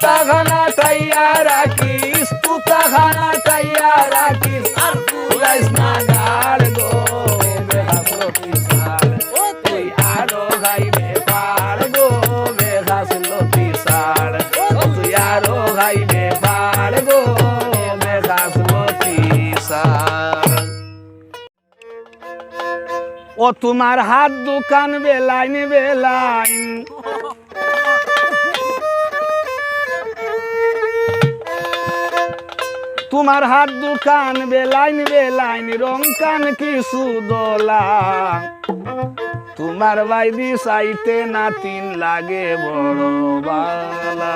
পুতা খানা টাইয়া রাখিস পুতা খানা টাইয়া রাখিস। আর পুরাইস না গাড় গো গো গো ও তোমার হাত দোকান বেলাইন বেলাইন। তোমার হাত দোকান বেলাইন বেলাইন রং কান কিছু দোলা। তোমার বাইদি সাইতে নাতিন লাগে বড় বালা।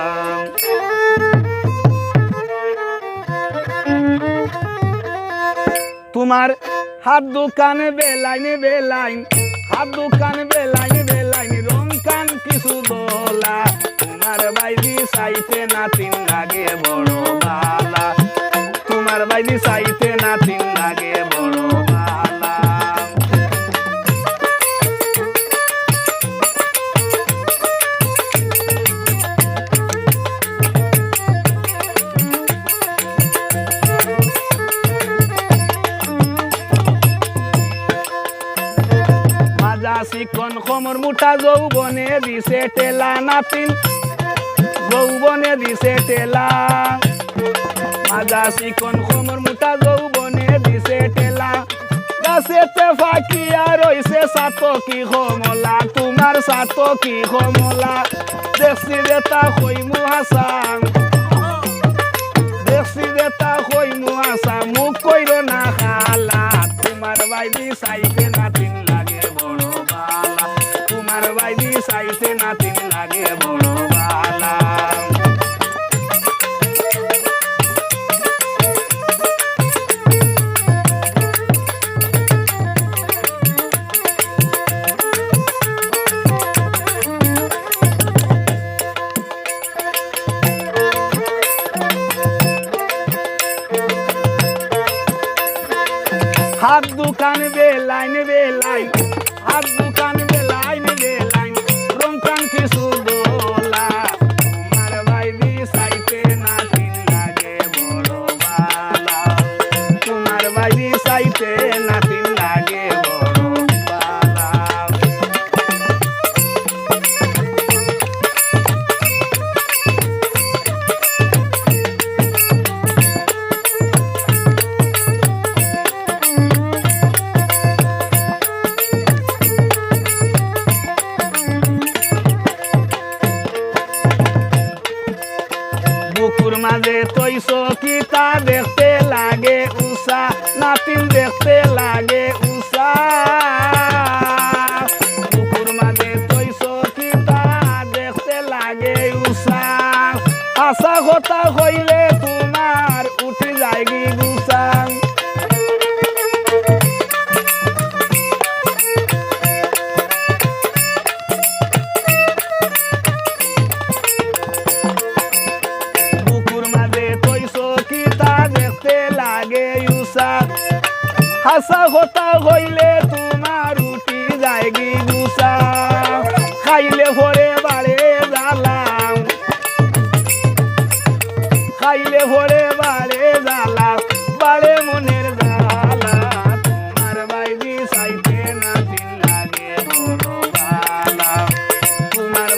তোমার হাত দোকান বেলাইন বেলাইন, হাত দোকান বেলাইন বেলাইন রং কান কিছু দোলা। তোমার বাইদি সাইতে নাতিন লাগে বড় বালা। চিকন খমর? মুঠা যৌবনে দিছে টেলা নাতিন। যৌবনে দিছে টেলা মাজা চিকন খমর? মুঠা যৌবনে দিছে টেলা গাছেতে ফাঁকিয়া রইছে সাতকি কমলা। তোমার সাতকি কমলা। দেখছি দেখছি দেতা কইমু হাসা মুখ কইর না খালা। তোমার বাইদি সাইতে হাত দোকান বেলাইন বেলাইন হাত দোকান মাঝে তৈস কিতা দেখতে লাগে উষা, নাতিন দেখতে লাগে উষা। বুকুর মাঝে তৈস কিতা দেখতে লাগে উষা। আশা কথা হাসা কথা হইলে তোমার উঠি যায় গি গুসা খাইলে ভরে বাড়ে জ্বালাম। খাইলে ভরে বাড়ে জ্বালা বাড়ে মনের তোমার লাগে তোমার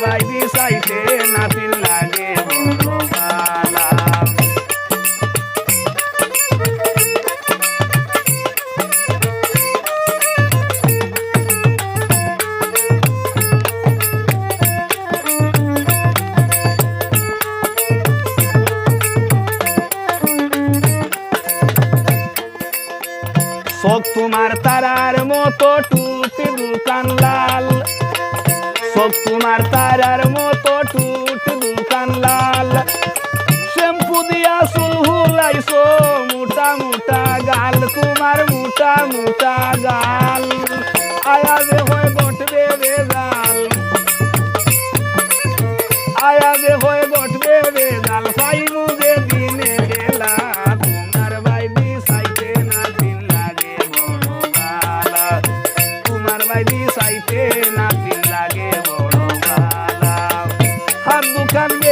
শোক তোমার তারার মতো টুটি দোকান লাল। শোক তোমার তারার মতো টুটি দোকান লাল। শ্যাম্পু দিয়া চুল হুলাইছো, মোটা মোটা গাল তোমার মোটা মোটা বাইদি